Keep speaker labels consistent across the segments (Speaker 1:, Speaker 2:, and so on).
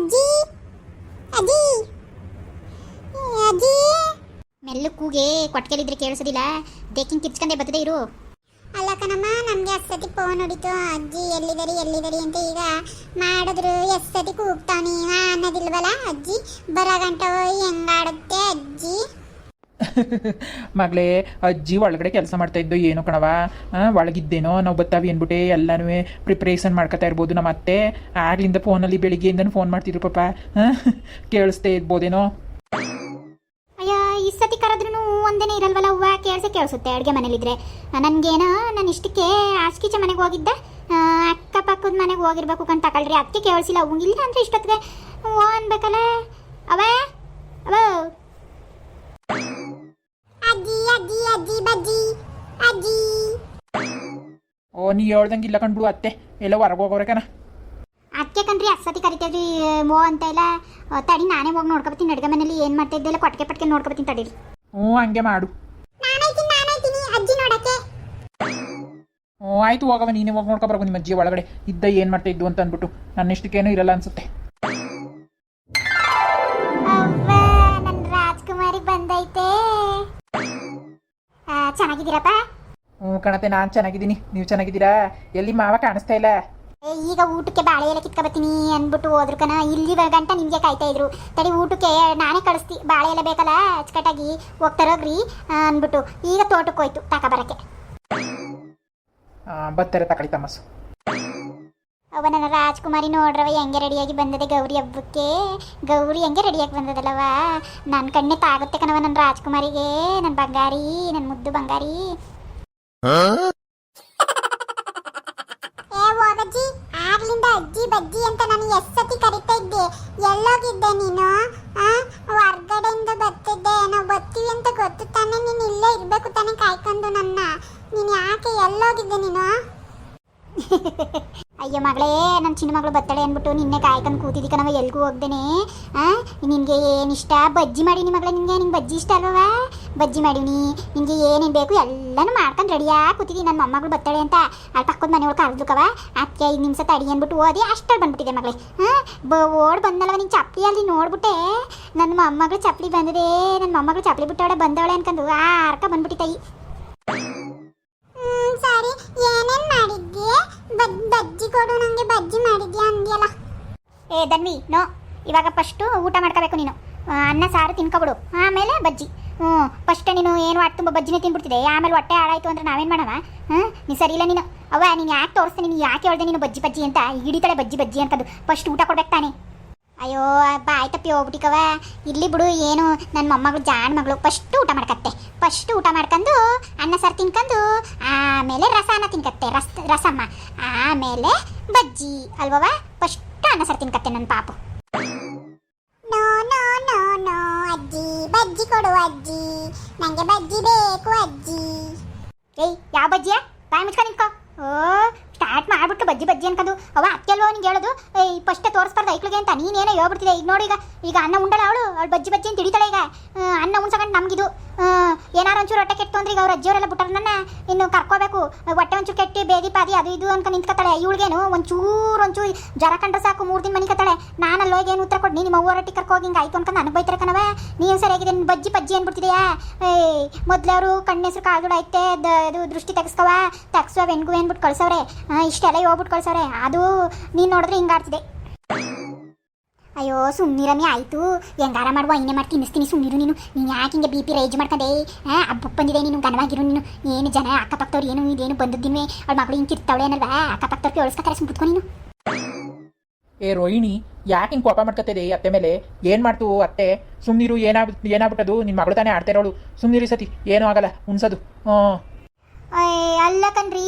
Speaker 1: ಅಜ್ಜಿ ಅಜ್ಜಿ ಅಜ್ಜಿ. ಮೆಲ್ಲು ಕೂಗೆ ಕೊಟ್ಕೆಲಿದ್ರೆ ಕೇಳಿಸೋದಿಲ್ಲ. ಬೇಕಿಂಗ್ ಕಿಚ್ಕಂದೆ ಬರ್ತದೆ ಇರು. ಅಲ್ಲ ಕಣಮ್ಮ ನಮಗೆ ಅಷ್ಟತಿ ಫೋನ್ ಹೊಡಿತು. ಅಜ್ಜಿ ಎಲ್ಲಿದರಿ ಎಲ್ಲಿದರಿ ಅಂತ ಈಗ ಮಾಡಿದ್ರು. ಎಷ್ಟತಿ ನೀವ ಅನ್ನೋದಿಲ್ವಲ್ಲ ಅಜ್ಜಿ? ಬರೋ ಗಂಟ ಹೆಂಗಾಡುತ್ತೆ ಅಜ್ಜಿ?
Speaker 2: ಮಗಳೇ ಅಜ್ಜಿ ಒಳಗಡೆ ಕೆಲಸ ಮಾಡ್ತಾ ಇದ್ದು ಏನೋ ಕಣವ ಒಳಗಿದ್ದೇನೋ ನಾವು ಬತ್ತಾವಿ ಅಂದ್ಬಿಟ್ಟೆ ಎಲ್ಲನೂ ಪ್ರಿಪ್ರೇಷನ್ ಮಾಡ್ಕೊತಾ ಇರ್ಬೋದು ನಮ್ಮ ಅತ್ತೆ. ಆಗ್ಲಿಂದ ಫೋನಲ್ಲಿ ಬೆಳಿಗ್ಗೆಯಿಂದನೂ ಫೋನ್ ಮಾಡ್ತಿದ್ರು ಪಾಪ. ಕೇಳಿಸ್ತೇ ಇರ್ಬೋದೇನೋ?
Speaker 1: ಅಯ್ಯ, ಈ ಸತಿ ಕರೆದ್ರೂ ಒಂದೇನೆ ಇರಲ್ವಲ್ಲ ಹೂವ ಕೇಳಿಸೆ ಕೇಳಿಸುತ್ತೆ ಅಡುಗೆ ಮನೇಲಿದ್ರೆ. ನನಗೇನೋ, ನಾನು ಇಷ್ಟಕ್ಕೆ ಆಸ್ಕೀಚೆ ಮನೆಗೆ ಹೋಗಿದ್ದೆ. ಅಕ್ಕಪಕ್ಕದ ಮನೆಗೆ ಹೋಗಿರ್ಬೇಕು ಕಣ್ ತಗೊಳ್ರಿ ಅದಕ್ಕೆ ಕೇಳಿಸಿಲ್ಲ ಇಲ್ಲ ಅಂದ್ರೆ ಇಷ್ಟೊತ್ತಿಗೆ ಹ್ಞೂ ಅನ್ಬೇಕಲ್ಲ? ಅವೇ? ಅವ? ಅಜ್ಜಿ ಅಜ್ಜಿ ಬಜ್ಜಿ ಅಜ್ಜಿ.
Speaker 2: ಓ ನೀ ಹೇಳ್ದಂಗೆ ಇಲ್ಲ ಕಂಡ್ಬಿಡು ಅತ್ತೆ. ಎಲ್ಲ ಹೊರಗೆ ಹೋಗೋರಕನ
Speaker 1: ಅದಕ್ಕೆ ಕಣ್ರಿ ಅಸತಿ ಕರಿತೇವ್ರಿ ಮೋ ಅಂತ ಇಲ್ಲ ತಡಿ ನಾನೇ ಹೋಗಿ ನೋಡ್ಕೊಬತ್ತೀನಿ ಅಡುಗೆ ಮನೇಲಿ ಏನು ಮಾಡ್ತಾ ಇದ್ದೆ ಇಲ್ಲ ಕೊಟ್ಟಿಗೆ ಪಟ್ಕೆ ನೋಡ್ಕೊಬತ್ತೀನಿ ತಡೀರಿ.
Speaker 2: ಹ್ಞೂ ಹಂಗೆ ಮಾಡು. ಹ್ಞೂ ಆಯ್ತು ಹೋಗವ ನೀನೇ ಹೋಗಿ ನೋಡ್ಕೊಬರ್ಗು ನಿಮ್ಮ ಅಜ್ಜಿ ಒಳಗಡೆ. ಇದ್ದ ಏನು ಮಾಡ್ತಾ ಇದ್ದು ಅಂತ ಅಂದ್ಬಿಟ್ಟು. ನನ್ನ ಇಷ್ಟಕ್ಕೇನು ಇರಲ್ಲ ಅನ್ಸುತ್ತೆ.
Speaker 1: ಚೆನ್ನಾಗಿದ್ದೀರಪ್ಪ?
Speaker 2: ಹ್ಞೂ ಕಣತೆ ನಾನು ಚೆನ್ನಾಗಿದ್ದೀನಿ. ನೀವು ಚೆನ್ನಾಗಿದ್ದೀರಾ? ಎಲ್ಲಿ ಮಾವ ಕಾಣಿಸ್ತಾ ಇಲ್ಲ?
Speaker 1: ಏ, ಈಗ ಊಟಕ್ಕೆ ಬಾಳೆ ಎಲೆ ಕಿತ್ಕೊಬತ್ತೀನಿ ಅಂದ್ಬಿಟ್ಟು ಹೋದ್ರು ಕಣ. ಇಲ್ಲಿ ಗಂಟ ನಿಮಗೆ ಕಾಯ್ತಾ ಇದ್ರು. ತಡಿ ಊಟಕ್ಕೆ ನಾನೇ ಕಳಿಸ್ತಿ. ಬಾಳೆ ಎಲೆ ಬೇಕಲ್ಲ ಅಚ್ಚುಕಟ್ಟಾಗಿ ಹೋಗ್ತಾರೋಗ್ರಿ ಅಂದ್ಬಿಟ್ಟು. ಈಗ ತೋಟಕ್ಕೆ ಹೋಯ್ತು ತಕ
Speaker 2: ಆ, ಬರ್ತಾರೆ ತಕಳಿ ತಮ್ಮಸ್ಸು
Speaker 1: ಅವ ನನ್ನ ರಾಜ್ಕುಮಾರಿ ನೋಡ್ರವ ಹೆಂಗೆ ರೆಡಿಯಾಗಿ ಬಂದದೆ ಗೌರಿ ಹಬ್ಬಕ್ಕೆ? ಗೌರಿ ಹೆಂಗೆ ರೆಡಿಯಾಗಿ ಬಂದದಲ್ಲವ? ನನ್ನ ಕಣ್ಣೆ ತಾಗುತ್ತೆ ಕಣವ ನನ್ನ ರಾಜ್ಕುಮಾರಿಗೆ ನನ್ನ ಬಂಗಾರಿ ನನ್ನ ಮುದ್ದು ಬಂಗಾರಿ. ಏ ಹೋಗಜ್ಜಿ ಆಗ್ಲಿಂದ ಅಜ್ಜಿ ಬಜ್ಜಿ ಅಂತ ನಾನು ಎಷ್ಟತಿ ಕರಿತಾ ಇದ್ದೆ. ಎಲ್ಲೋಗಿದ್ದೆ ನೀನು? ಆ? ಹೊರ್ಗಡೆಯಿಂದ ಬರ್ತಿದ್ದೆ. ನಾವು ಬರ್ತೀವಿ ಅಂತ ಗೊತ್ತು ತಾನೆ ನೀನು ಇಲ್ಲೇ ಇರಬೇಕು ತಾನೆ ಕಾಯ್ಕೊಂಡು ನನ್ನ. ನೀನು ಯಾಕೆ ಎಲ್ಲೋಗಿದ್ದೆ ನೀನು? ಅಯ್ಯೋ ಮಗಳೇ ನನ್ನ ಚಿನ್ನ ಮಗಳು ಬತ್ತಳೆ ಅಂದ್ಬಿಟ್ಟು ನಿನ್ನೆ ಕಾಯ್ಕೊಂಡು ಕೂತಿದ್ದಕ್ಕೆ ನಾವು ಎಲ್ಗೂ ಹೋಗ್ದೇನೆ. ಆ? ನಿನಗೆ ಏನಿಷ್ಟ ಬಜ್ಜಿ ಮಾಡೀನಿ ಮಗಳೇ ನಿನಗೆ, ನಿಂಗೆ ಬಜ್ಜಿ ಇಷ್ಟ ಅಲ್ವಾ ಬಜ್ಜಿ ಮಾಡೀನಿ, ನಿನಗೆ ಏನೇನು ಬೇಕು ಎಲ್ಲನೂ ಮಾಡ್ಕೊಂಡು ರೆಡಿಯಾಗಿ ಕೂತಿದ್ದೀನಿ ನನ್ನ ಮೊಮ್ಮಗಳು ಬತ್ತಳೆ ಅಂತ. ಅಲ್ಲಿ ಪಕ್ಕದ ಮನೆ ಕರೆದುಕವ ಅದಕ್ಕೆ ಐದು ನಿಮಿಷ ತಡಿ ಅಂದ್ಬಿಟ್ಟು ಓದಿ ಅಷ್ಟಲ್ಲಿ ಬಂದ್ಬಿಟ್ಟಿದೆ ಮಗಳೇ. ಹಾಂ ಬ, ಓಡ್ ಬಂದಲ್ವ ನಿಂಗೆ ಚಪ್ಪಲಿ ಅಲ್ಲಿ ನೋಡ್ಬಿಟ್ಟೆ? ನನ್ನ ಮೊಮ್ಮಗಳು ಚಪ್ಪಲಿ ಬಂದಿದೆ ನನ್ನ ಮೊಮ್ಮಗಳು ಚಪ್ಪಲಿ ಬಿಟ್ಟವಳೆ ಬಂದವಳೆ ಅನ್ಕೊಂಡು ಆರ್ಕ ಬಂದ್ಬಿಟ್ಟಿತ್ತೈ ಬಜ್ಜಿ ಕೊಡು, ನಂಗೆ ಬಜ್ಜಿ ಮಾಡಿದ್ಯಾ ಅಂದ್ಯಲ್ಲ. ಏ ದನ್ವಿ ನೋ, ಇವಾಗ ಫಸ್ಟು ಊಟ ಮಾಡ್ಕೋಬೇಕು ನೀನು. ಅನ್ನ, ಸಾರು ತಿನ್ಕೊಬಿಡು. ಆಮೇಲೆ ಬಜ್ಜಿ. ಹ್ಞೂ ಫಸ್ಟ್ ನೀನು ಏನು ಹೊಟ್ಟೆ ತುಂಬ ಬಜ್ಜಿನೇ ತಿನ್ಬಿಡ್ತಿದೆ ಆಮೇಲೆ ಹೊಟ್ಟೆ ಹಾಳಾಯ್ತು ಅಂದ್ರೆ ನಾವೇನು ಮಾಡೋಣ? ಹಾಂ ನೀ ಸರಿ ಇಲ್ಲ ನೀನು. ಅವ್ವ, ನೀನು ಯಾಕೆ ತೋರಿಸ್ತೀನಿ ನೀನು ಯಾಕೆ ಹೇಳ್ದೆ ನೀನು ಬಜ್ಜಿ ಬಜ್ಜಿ ಅಂತ? ಹಿಡಿತಾಳೆ ಬಜ್ಜಿ ಬಜ್ಜಿ ಅಂತದ್ದು ಫಸ್ಟ್ ಊಟ ಕೊಡ್ಬೇಕು ತಾನೆ. ಅಯ್ಯೋ, ಬಾಯ್ ತಪ್ಪಿ ಹೋಗ್ಬಿಟ್ಟಿಕವ ಇಲ್ಲಿ ಬಿಡು, ಏನು? ನನ್ನ ಮೊಮ್ಮಗಳು ಜಾಣ ಮಗಳು ಫಸ್ಟ್ ಊಟ ಮಾಡ್ಕತ್ತೆ. ಫಸ್ಟ್ ಊಟ ಮಾಡ್ಕೊಂಡು ಅನ್ನ ಸಾರು ತಿನ್ಕೊಂಡು ಆಮೇಲೆ ರಸಾನ ತಿನ್ಕತ್ತೆ ರಸ ರಸಮ್ಮ. ಆಮೇಲೆ ಬಜ್ಜಿ ಅಲ್ವವ ಫಸ್ಟ್ ಅನ್ನ ಸಾರು ತಿನ್ಕತ್ತೆ ನನ್ನ ಪಾಪು. ನೋ ನೋ ನೋ ನೋ ಅಜ್ಜಿ. ಬಜ್ಜಿ ಕೊಡು ಅಜ್ಜಿ. ನನಗೆ ಬಜ್ಜಿ ಬೇಕು ಅಜ್ಜಿ. ಏಯ್ ಯಾವ ಬಜ್ಜಿಯ? ಬಾಯ್ ಮುಚ್ಕೊಂಡು ನಿಂತ್ಕೋ. ಓ ಸ್ಟಾರ್ಟ್ ಮಾಡ್ಬಿಟ್ಟು ಬಜ್ಜಿ ಬಜ್ಜಿ ಅನ್ಕೊಂಡು ಅವ ಅತ್ತೆಲ್ವೋ ನಿಂಗೆ ಹೇಳೋದು ಫಸ್ಟ್ ತೋರಿಸ್ಬಾರ್ದು ಐಕ್ಳಿಗೆ ಅಂತ ನೀನೇನೋ ಹೇಳ್ಬಿಡ್ತಿದೆ. ಈಗ ನೋಡಿ ಈಗ ಈಗ ಅನ್ನ ಉಂಡಳ ಅವಳು ಅವಳು ಬಜ್ಜಿ ಬಜ್ಜಿ ಅಂತ ಹಿಡಿತಾಳೆ ಈಗ. ಅನ್ನ ಉಣ್ಸಕೊಂಡು ನಮಗಿದು. ಏನಾರು ಒಂಚೂರು ಹೊಟ್ಟೆ ಕೆಟ್ಟು ಅಂದ್ರೆ ಈಗ ಅವ್ರ ಅಜ್ಜಿಯವರೆಲ್ಲ ಬಿಟ್ಟಾರ ಇನ್ನು ಕರ್ಕೋಬೇಕು. ಹೊಟ್ಟೆ ಒಂಚೂರು ಕೆಟ್ಟಿ, ಬೇದಿ ಪಾದಿ, ಅದು ಇದು ಅನ್ಕೊಂಡು ನಿಂತ್ಕೊತಾಳೆ. ಇವಳಿಗೇನು ಒಂಚೂರು ಒಂಚೂರು ಜ್ವರ ಕಂಡ್ರೆ ಸಾಕು, ಮೂರು ದಿನ ಮನಿಕತ್ತಾಳೆ. ನಾನು ಅಲ್ಲಿ ಹೋಗಿ ಏನು ಉತ್ತರ ಕೊಟ್ಟು ನಿಮ್ಮ ಅವ್ವರೊಟ್ಟಿ ಕರ್ಕೋಗಿ ಹಿಂಗೆ ಆಯ್ತು ಅನ್ಕೊಂಡು ನನಗೆ ಬೈತಾರೆ ಕಣವ ನೀನು ಸರಿಯಾಗಿದೆ ಬಜ್ಜಿ ಬಜ್ಜಿ ಏಯ್ ಮೊದ್ಲವರು ಕಣ್ಣೆಸ್ರು ಕಾಲ್ಗಳು ಐತೆ ಅದು ದೃಷ್ಟಿ ತೆಗೆಸ್ಕವ ತೆಗ್ಸುವ ಹೆಣ್ಗು ಏನ್ಬಿಟ್ಟು ಕಳ್ಸವ್ರೆ. ಇಷ್ಟೆಲ್ಲ ಹೋಗ್ಬಿಟ್ಟು ಕಳ್ಸವ್ರೆ ಅದು ನೀನು ನೋಡಿದ್ರೆ ಹಿಂಗಾಡ್ತಿದೆ ಅಯ್ಯೋ ಸುಮ್ಮನಿರಮಿ ಆಯಿತು. ಹೆಂಗಾರ ಮಾಡುವ, ಇನ್ನೇ ಮಾಡಿ ತಿನ್ನಿಸ್ತೀನಿ. ಸುಮ್ಮನಿರು ನೀನು. ನೀನು ಯಾಕೆ ಹಿಂಗೆ ಬಿ ಪಿ ರೈಜ್ ಮಾಡ್ಕೊಂಡೆ? ಹಬ್ಬಕ್ಕೆ ಬಂದಿದೆ, ನೀನು ಗನವಾಗಿರು ನೀನು. ಏನು ಜನ, ಅಕ್ಕಪಕ್ಕದವ್ರು ಏನು, ಇದೇನು ಬಂದಿದ್ದೀನಿ ಅವಳ ಮಗಳು ಹಿಂಗೆ ಕಿರ್ತಾವಳೆ ಅನ್ನಲ್ವಾ ಅಕ್ಕಪಕ್ಕದವ್ರು ಕೇಳಿಸ್ಕೊತಾರೆ ಸುಮ್ಮ ನೀನು.
Speaker 2: ಏ, ರೋಹಿಣಿ, ಯಾಕೆ ಹಿಂಗೆ ಕೋಪ ಮಾಡ್ಕೊತಿದೆ ಅತ್ತೆ ಮೇಲೆ? ಏನು ಮಾಡ್ತು ಅತ್ತೆ? ಸುಮ್ಮನಿರು ಏನಾಗ್, ಏನಾಗ್ಬಿಟ್ಟದು? ನಿನ್ನ ಮಗಳು ತಾನೇ ಆಡ್ತಾ ಇರೋಳು. ಸುಮ್ಮನಿರು ಸತಿ. ಏನೂ ಆಗಲ್ಲ, ಉಣ್ಸೋದು. ಹ್ಞೂ
Speaker 1: ಅಲ್ಲ ಕಣ್ರಿ,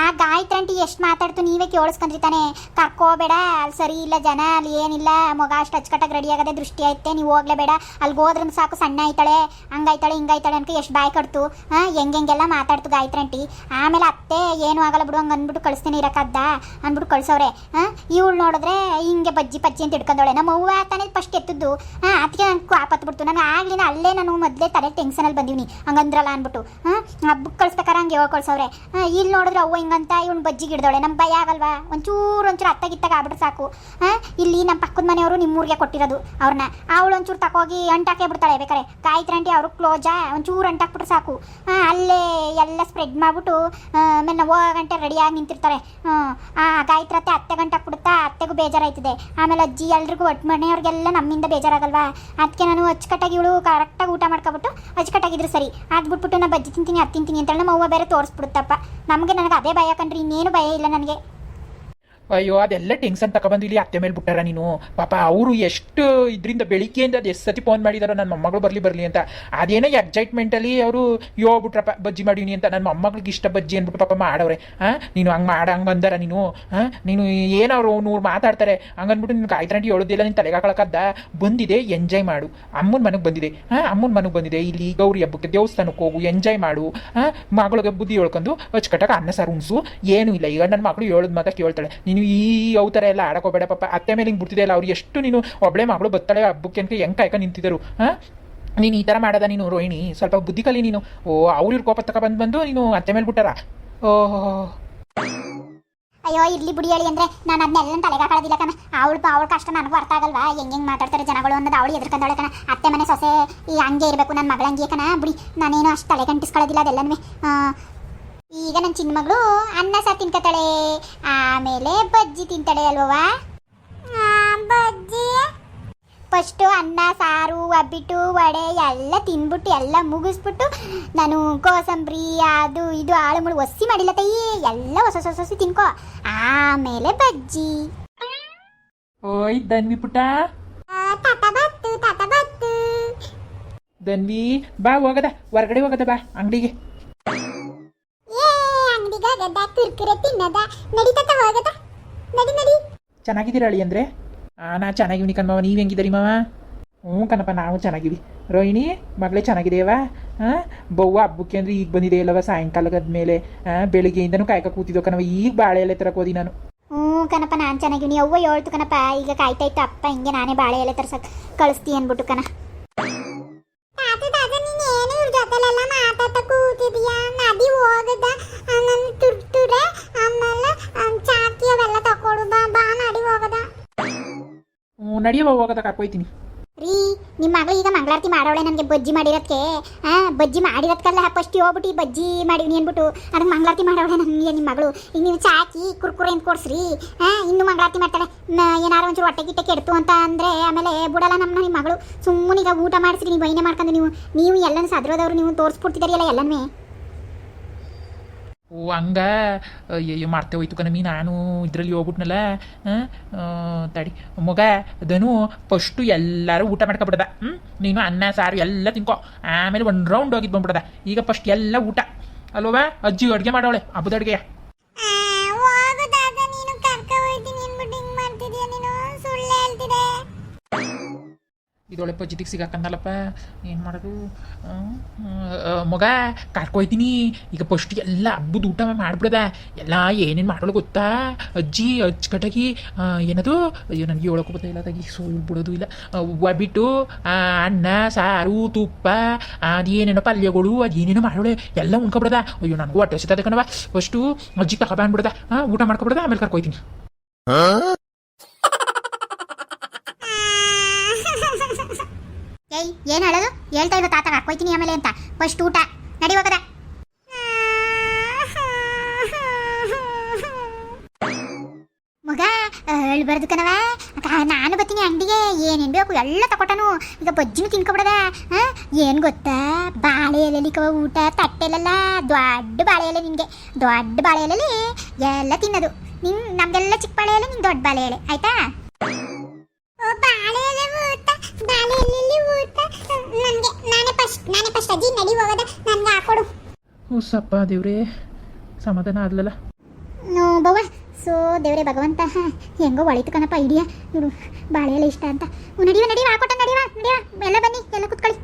Speaker 1: ಆ ಗಾಯತ್ರಂಟಿ ಎಷ್ಟು ಮಾತಾಡ್ತು ನೀವೇ ಕೇಳಿಸ್ಕೊಂಡ್ರಿ ತಾನೆ. ಕರ್ಕೋಬೇಡ ಅಲ್ಲಿ ಸರಿ ಇಲ್ಲ ಜನ, ಅಲ್ಲಿ ಏನಿಲ್ಲ, ಮಗ ಅಷ್ಟು ಅಚ್ಚುಕಟ್ಟಾಗಿ ರೆಡಿ ಆಗದೆ ದೃಷ್ಟಿ ಐತೆ ನೀವು ಹೋಗ್ಲೇಬೇಡ ಅಲ್ಲಿ ಹೋದ್ರೆ ಸಾಕು, ಸಣ್ಣ ಆಯ್ತಾಳೆ, ಹಂಗಾಯ್ತಾಳೆ, ಹಿಂಗಾಯ್ತಾಳೆ ಅನ್ಕ ಎಷ್ಟು ಬಾಯ್ ಕಟ್ತು. ಹಾಂ ಹೆಂಗೆಲ್ಲ ಮಾತಾಡ್ತು ಗಾಯತ್ರಂಟಿ ಆಮೇಲೆ ಅತ್ತೆ, ಏನು ಆಗಲ್ಲ ಬಿಡು, ಹಂಗೆ ಅಂದ್ಬಿಟ್ಟು ಕಳಿಸ್ತೀನಿ ಇರಕ್ಕದ್ದ ಅಂದ್ಬಿಟ್ಟು ಕಳ್ಸವ್ರೆ. ಹಾಂ, ಇವಳು ನೋಡಿದ್ರೆ ಹಿಂಗೆ ಬಜ್ಜಿ ಪಜ್ಜಿ ಅಂತ ಇಟ್ಕೊಂಡವಳೆ ನಮ್ಮ ಅವ್ವ ತಾನೇ ಫಸ್ಟ್ ಎತ್ತಿದ್ದು. ಹಾಂ ಅದಕ್ಕೆ ನಂಗೆ ಆಪತ್ತು ಬಿಡ್ತು ನಾನು ಆಗ್ಲಿನ ಅಲ್ಲೇ ನಾನು ಮೊದಲೇ ತಲೆ ಟೆನ್ಷನಲ್ಲಿ ಬಂದೀನಿ ಹಂಗಂದ್ರಲ್ಲ ಅಂದ್ಬಿಟ್ಟು ಹಾಂ ಹಬ್ಬಕ್ಕೆ ಕಳಿಸ್ಬೇಕಾರೆ ಹಂಗೆ ಹೇಳ್ಕೊಳ್ಸವ್ರೆ ಇಲ್ಲಿ ನೋಡಿದ್ರೆ ಅವ್ವ ಹಿಂಗಂತ, ಇವ್ನು ಬಜ್ಜಿ ಹಿಡ್ದವಳೆ. ನಮ್ಮ ಭಯ ಆಗಲ್ವಾ? ಒಂಚೂರು ಒಂಚೂರು ಅತ್ತಾಗಿತ್ತಾಗ ಆಗ್ಬಿಟ್ರೆ ಸಾಕು. ಇಲ್ಲಿ ನಮ್ಮ ಪಕ್ಕದ ಮನೆಯವರು ನಿಮ್ಮೂರಿಗೆ ಕೊಟ್ಟಿರೋದು ಅವ್ರನ್ನ ಅವಳು ಒಂಚೂರು ತಕೋಗಿ ಅಂಟಾಕೆ ಬಿಡ್ತಾಳೆ, ಬೇಕಾರೆ. ಕಾಯ್ತ್ರಂಟಿ ಅವ್ರಿಗೆ ಕ್ಲೋಜಾ, ಒಂಚೂರು ಅಂಟಾಕ್ಬಿಟ್ರೆ ಸಾಕು. ಅಲ್ಲೇ ಎಲ್ಲ ಸ್ಪ್ರೆಡ್ ಮಾಡಿಬಿಟ್ಟು ಆಮೇಲೆ ನಾವು ಗಂಟೆ ರೆಡಿಯಾಗಿ ನಿಂತಿರ್ತಾರೆ. ಆ ಗಾಯತ್ರತ್ತೆ ಅತ್ತೆ ಗಂಟೆ ಬಿಡುತ್ತಾ ಅತ್ತೆಗೂ ಬೇಜಾರಾಯ್ತದೆ. ಆಮೇಲೆ ಅಜ್ಜಿ, ಎಲ್ರಿಗೂ ಒಟ್ಟು ಮನೆಯವ್ರಿಗೆಲ್ಲ ನಮ್ಮಿಂದ ಬೇಜಾರಾಗಲ್ವಾ? ಅದಕ್ಕೆ ನಾನು ಅಚ್ಚುಕಟ್ಟಾಗಿ ಇವಳು ಕರೆಕ್ಟಾಗಿ ಊಟ ಮಾಡ್ಕೊಬಿಟ್ಟು ಅಚ್ಚುಕಟ್ಟಾಗಿದ್ರು ಸರಿ. ಅದು ಬಿಟ್ಬಿಟ್ಟು ನಾ ಬಜ್ಜಿ ತಿಂತೀನಿ, ಅದು ತಿಂತೀನಿ ಅಂತೇಳಿ ನಮ್ಮ ಅವ್ವ ಬೇರೆ ತೋರಿಸ್ಬಿಡುತ್ತಪ್ಪ ನಮಗೆ ನನಗೆ ಅದೇ ಭಯ ಕಣ್ರಿ ಇನ್ನೇನು ಭಯ ಇಲ್ಲ ನನಗೆ.
Speaker 2: ಅಯ್ಯೋ, ಅದೆಲ್ಲ ಟೆನ್ಷನ್ ತಗೊಬಂದು ಇಲ್ಲಿ ಅತ್ತೆ ಮೇಲೆ ಬಿಟ್ಟಾರ ನೀನು. ಪಾಪ ಅವರು ಎಷ್ಟು ಇದರಿಂದ ಬೆಳಿಗ್ಗೆಯಿಂದ ಅದು ಎಷ್ಟು ಸತಿ ಫೋನ್ ಮಾಡಿದಾರೋ ನನ್ನ ಮೊಮ್ಮಗಳು ಬರಲಿ ಬರಲಿ ಅಂತ. ಅದೇನೋ ಎಕ್ಸೈಟ್ಮೆಂಟಲ್ಲಿ ಅವರು ಯೋಬಿಟ್ರಪ್ಪ ಬಜ್ಜಿ ಮಾಡೀನಿ ಅಂತ. ನನ್ನ ಮೊಮ್ಮಗಳಿಗೆ ಇಷ್ಟ ಬಜ್ಜಿ ಅಂದ್ಬಿಟ್ಟು ಪಾಪ ಮಾಡವ್ರೆ. ಹಾಂ ನೀನು ಹಂಗೆ ಮಾಡ, ಹಂಗೆ ಬಂದಾರ ನೀನು. ಹಾಂ ನೀನು ಏನವ್ರು ನೂರು ಮಾತಾಡ್ತಾರೆ. ಹಂಗಂದ್ಬಿಟ್ಟು ನೀನು ಕಾಯ್ತಂಟಿ ಹೇಳೋದಿಲ್ಲ ನೀನು ತಲೆಗೆ ಹಾಕೊಳಕ್ಕದ್ದ ಬಂದಿದೆ ಎಂಜಾಯ್ ಮಾಡು. ಅಮ್ಮನ ಮನೆಗೆ ಬಂದಿದೆ. ಹಾಂ ಅಮ್ಮನ ಮನೆಗೆ ಬಂದಿದೆ. ಇಲ್ಲಿ ಗೌರಿ ಹಬ್ಬಕ್ಕೆ ದೇವಸ್ಥಾನಕ್ಕೆ ಹೋಗು ಎಂಜಾಯ್ ಮಾಡು. ಹಾಂ ಮಗಳಿಗೆ ಬುದ್ಧಿ ಹೇಳ್ಕೊಂಡು ಅಚ್ಚುಕಟ್ಟಾಗ ಅನ್ನ ಸಾರು ಉಣಿಸು. ಏನೂ ಇಲ್ಲ. ಈಗ ನನ್ನ ಮಗಳು ಹೇಳೋದು ಮಾತಾ ಕೇಳ್ತಾಳೆ. ನೀನು ಈ ಅವತರ ಎಲ್ಲ ಆಡಕೋಬೇಡ ಪಾಪ. ಅತ್ತೆ ಮೇಲೆ ಹಿಂಗೆ ಬಿಡ್ತಿದೆಯಲ್ಲ, ಅವ್ರು ಎಷ್ಟು ನೀನು ಒಬ್ಬಳೆ ಮಗಳು ಬತ್ತಳೆ ಹಬ್ಬಕ್ಕೆ ಅಂತ ಹೆಂಗೆ ಕಾಯ್ಕೊಂಡು ನಿಂತಿದ್ದರು, ಹಾಂ? ನೀನು ಈ ಥರ ಮಾಡದ ನೀನು ರೋಹಿಣಿ, ಸ್ವಲ್ಪ ಬುದ್ಧಿ ಕಲಿ ನೀನು. ಓ, ಅವ್ರ ಕೋಪ ತಕ ಬಂದು ಬಂದು ನೀನು ಅತ್ತೆ ಮೇಲೆ ಬಿಟ್ಟಾರ? ಓಹೋ.
Speaker 1: ಅಯ್ಯೋ, ಇರ್ಲಿ ಬಿಡಿ ಹೇಳಿ ಅಂದ್ರೆ ನಾನು ಅದನ್ನೆಲ್ಲ ತಲೆಗೆ ಹಾಕೊಳ್ಳೋದಿಲ್ಲ ಕಣ. ಅವಳು ಅವಳ ಕಷ್ಟ ನನಗೂ ಅರ್ಥ ಆಗಲ್ವಾ? ಹೆಂಗ್ ಹೆಂಗ್ ಮಾತಾಡ್ತಾರೆ ಜನಗಳು ಅನ್ನೋದು ಅವಳು ಎದುರ್ಕೊಂಡವಳೆ ಕಣ. ಅತ್ತೆ ಮನೆ ಸೊಸೆ ಈ ಹಂಗೆ ಇರಬೇಕು ನನ್ನ ಮಗಳ ಹಂಗೆ ಕಣ. ಬಿಡಿ, ನಾನೇನು ಅಷ್ಟು ತಲೆ ಗಂಟಿಸ್ಕೊಳ್ಳೋದಿಲ್ಲ ಅದೆಲ್ಲನೂ ಈಗ ನನ್ನ ಚಿನ್ನ ಮಗಳು ಅನ್ನ ಸಹ ತಿನ್ಕತಾಳೆ ಆಮೇಲೆ ಬಜ್ಜಿ ತಿಂತಾಳೆ ಅಲ್ವವಾ ಬಜ್ಜಿ? ಫಸ್ಟು ಅನ್ನ ಸಾರು ಒಬ್ಬಿಟ್ಟು ವಡೆ ಎಲ್ಲ ತಿನ್ಬಿಟ್ಟು ಎಲ್ಲ ಮುಗಿಸ್ಬಿಟ್ಟು ನಾನು ಕೋಸಂಬರಿ ಅದು ಇದು ಆಳು ಮುಳು ಒಸಿ ಮಾಡಿಲ್ಲ ತೈ ಎಲ್ಲ ಹೊಸ ಹೊಸ ಹೊಸ ತಿನ್ಕೋ. ಆಮೇಲೆ ಬಜ್ಜಿ.
Speaker 2: ಓಯ್ ದನ್ವಿ ಪುಟ್ಟ.
Speaker 1: ತಾತ ಬತ್ತು ತಾತ ಬತ್ತು.
Speaker 2: ದನ್ವಿ ಬಾ ಹೋಗದ ಹೊರಗಡೆ ಹೋಗದ ಬಾ ಅಂಗಡಿಗೆ.
Speaker 1: ಕುರ್ಕುರೆ ತಿನ್ನದ ನಡೀತತ ಹೋಗದ. ನಡಿ ನಡಿ.
Speaker 2: ಚೆನ್ನಾಗಿದ್ದೀರ ಅಳಿ ಅಂದ್ರೆ? ನಾ ಚೆನ್ನಾಗಿವ್ನಿ ಕಣ್ಮವ ನೀವು ಹೆಂಗಿದ್ದೀರಿ ಮಾವ? ಹ್ಞೂ ಕಣಪ್ಪ ನಾವು ಚೆನ್ನಾಗಿವಿ. ರೋಹಿಣಿ ಮಗಳೇ ಚೆನ್ನಾಗಿದೆಯವ ಹಾಂ ಬವ್ವ ಹಬ್ಬಕ್ಕೆ ಅಂದ್ರೆ ಈಗ ಬಂದಿದೆ ಅಲ್ಲವ ಸಾಯಂಕಾಲದ ಮೇಲೆ ಕಾಯಕ ಬೆಳಿಗ್ಗೆಯಿಂದನೂ ಕಾಯ್ಕ ಕೂತಿದ್ದೋ ಕಣವ ಈಗ ಬಾಳೆ ಎಲೆ ತರಕ್ಕೆ ಹೋದಿ ನಾನು.
Speaker 1: ಹ್ಞೂ ಕಣಪ್ಪ ನಾನು ಚೆನ್ನಾಗಿವ್ನಿ. ಅವ್ವ ಹೇಳ್ತು ಕಣಪ್ಪ ಈಗ ಕಾಯ್ತಾ ಇತ್ತು ಅಪ್ಪ ಹಿಂಗೆ ನಾನೇ ಬಾಳೆ ಎಲೆ ತರ್ಸಕ್ ಕಳಿಸ್ತೀನಿ ಅಂದ್ಬಿಟ್ಟು ಕಣ.
Speaker 2: ನಡಿಯವ ಹೋಗೋದ ಕರ್ಕೊಯ್ತೀನಿ
Speaker 1: ರೀ ನಿಮ್ಮ ಮಗಳು ಈಗ ಮಂಗಳಾರತಿ ಮಾಡೋಳೆ ನನಗೆ ಬಜ್ಜಿ ಮಾಡಿರೋದಕ್ಕೆ ಆ, ಬಜ್ಜಿ ಮಾಡಿರೋದಕ್ಕಲ್ಲ ಫಸ್ಟ್ ಹೋಗ್ಬಿಟ್ಟು ಬಜ್ಜಿ ಮಾಡಿವ್ನಿ ಅಂದ್ಬಿಟ್ಟು. ಅದಕ್ಕೆ ಮಂಗಳಾರತಿ ಮಾಡೋಳೆ ನನಗೆ ನಿಮ್ಮ ಮಗಳು. ಈಗ ನೀವು ಚಾಕಿ, ಕುರ್ಕುರೆ ಅಂತ ಕೊಡ್ಸ್ರಿ. ಹಾಂ ಇನ್ನು ಮಂಗಳಾರತಿ ಮಾಡ್ತಾಳೆ. ಏನಾರು ಒಂಚೂರು ಹೊಟ್ಟೆ ಗಿಟ್ಟೆ ಕೆಡ್ತು ಅಂತ ಅಂದರೆ ಆಮೇಲೆ ಬಿಡಲ್ಲ ನಮ್ಮ ನಿಮ್ಮ ಮಗಳು. ಸುಮ್ಮನೆ ಈಗ ಊಟ ಮಾಡಿಸ್ರಿ, ನೀವು ಬೈನೆ ಮಾಡ್ಕೊಂಡು ನೀವು. ನೀವು ಎಲ್ಲನೂ ಸದ್ರೋದವ್ರು ನೀವು ತೋರಿಸ್ಬಿಡ್ತಿದ್ದೀರಲ್ಲ ಎಲ್ಲನೂ.
Speaker 2: ಓ, ಹಂಗ ಮಾಡ್ತೇ ಹೋಯ್ತು ಕಣಮಿ ನಾನು ಇದರಲ್ಲಿ ಹೋಗ್ಬಿಟ್ನಲ್ಲ ತಡಿ. ಮಗ ಅದನು ಫಸ್ಟು ಎಲ್ಲರೂ ಊಟ ಮಾಡ್ಕೊಬಿಡ್ದ. ಹ್ಞೂ ನೀನು ಅನ್ನ, ಸಾರು ಎಲ್ಲ ತಿನ್ಕೋ. ಆಮೇಲೆ ಒಂದು ರೌಂಡ್ ಹೋಗಿದ್ದು ಬಂದ್ಬಿಡ್ದ. ಈಗ ಫಸ್ಟ್ ಎಲ್ಲ ಊಟ. ಅಲ್ವಾ, ಅಜ್ಜಿ ಅಡುಗೆ ಮಾಡೋಳೆ, ಹಬ್ಬದ ಅಡುಗೆಯ. ಇದೊಳೆ ಜಿದಿಗೆ ಸಿಗಾಕಂದಲ್ಲಪ್ಪ. ಏನು ಮಾಡೋದು? ಮಗ ಕರ್ಕೊಯ್ತೀನಿ ಈಗ ಫಸ್ಟ್ ಎಲ್ಲ ಹಬ್ಬದ ಊಟ ಮಾಡ್ಬಿಡದ. ಎಲ್ಲ ಏನೇನು ಮಾಡೋಳು ಗೊತ್ತಾ? ಅಜ್ಜಿ ಅಚ್ಚುಕಟ್ಟಾಗಿ ಏನದು? ಅಯ್ಯೋ ನನಗೆ ಹೇಳೋಕೆ ಗೊತ್ತಿಲ್ಲ ತಗಿ ಸೋ ಬಿಡೋದು ಇಲ್ಲ. ಆ, ಅನ್ನ ಸಾರು ತುಪ್ಪ ಅದೇನೇನೋ ಪಲ್ಯಗಳು ಅದೇನೇನೋ ಮಾಡೋಳೆ. ಎಲ್ಲ ಉಣ್ಕೊಬಿಡದ. ಅಯ್ಯೋ ನನಗೂ ಹೊಟ್ಟೆ ಸಿಗ್ತದೆ ಕಣವ ಫಸ್ಟು ಅಜ್ಜಿ ತಗೊಬಂದ್ಬಿಡದ ಊಟ ಮಾಡ್ಕೊಬಿಡದ. ಆಮೇಲೆ ಕರ್ಕೊಯ್ತೀನಿ
Speaker 1: ಏಯ್, ಏನು ಹೇಳೋದು? ಹೇಳ್ತಾ ಇರೋ ತಾತ ಹಾಕೋಯ್ತೀನಿ ಆಮೇಲೆ ಅಂತ. ಫಸ್ಟ್ ಊಟ. ನಡಿ ಹೋಗದ. ಮಗ ಹೇಳ್ಬಾರ್ದು ಕಣವ ನಾನು ಬರ್ತೀನಿ ಅಂಗಡಿಗೆ. ಏನೇನು ಬೇಕು ಎಲ್ಲ ತಗೊಟನು ಈಗ ಬಜ್ಜಿನೂ ತಿನ್ಕೊಬಿಡದ. ಏನು ಗೊತ್ತಾ? ಬಾಳೆ ಎಲೆಲಿ ಕವ ಊಟ ತಟ್ಟೆಲೆಲ್ಲ ದೊಡ್ಡ ಬಾಳೆ ಎಲೆ ನಿನಗೆ. ದೊಡ್ಡ ಬಾಳೆ ಎಲೆಲಿ ಎಲ್ಲ ತಿನ್ನೋದು. ನಿನ್ ನಮ್ದೆಲ್ಲ ಚಿಕ್ಕ ಬಾಳೆ ಎಲೆ, ನಿನ್ ದೊಡ್ಡ ಬಾಳೆ ಎಲೆ. ಆಯ್ತಾ? ಬಾಳೆ ಎಲೆ ಊಟ ನನಗೆ ನಾನೇ ಫಸ್ಟ್ ನಾನೇ ಫಸ್ಟ್ ಅಜ್ಜಿ ನಡಿ ಹೋಗೋದ ನನಗೆ ಹಾಕೊಡು
Speaker 2: ಓ ಸಪ್ಪ ದೇವ್ರೇ ಸಮಾಧಾನ ಆದ್ಲಲ್ಲ?
Speaker 1: ನೋ ಬವ್ವ ಸೋ ದೇವ್ರೆ ಭಗವಂತ ಹೆಂಗೋ ಒಳಿತು ಕಣಪ್ಪ ಐಡಿಯಾ ಇವರು ಬಾಳೆ ಎಲೆ ಇಷ್ಟ ಅಂತ. ನಡಿವ ನಡಿವ ಹಾಕೊಟ್ಟ ನಡಿವ ನಡಿವ ಎಲ್ಲ ಬನ್ನಿ ಎಲ್ಲ ಕುತ್ಕೊಳ್ಳಿ.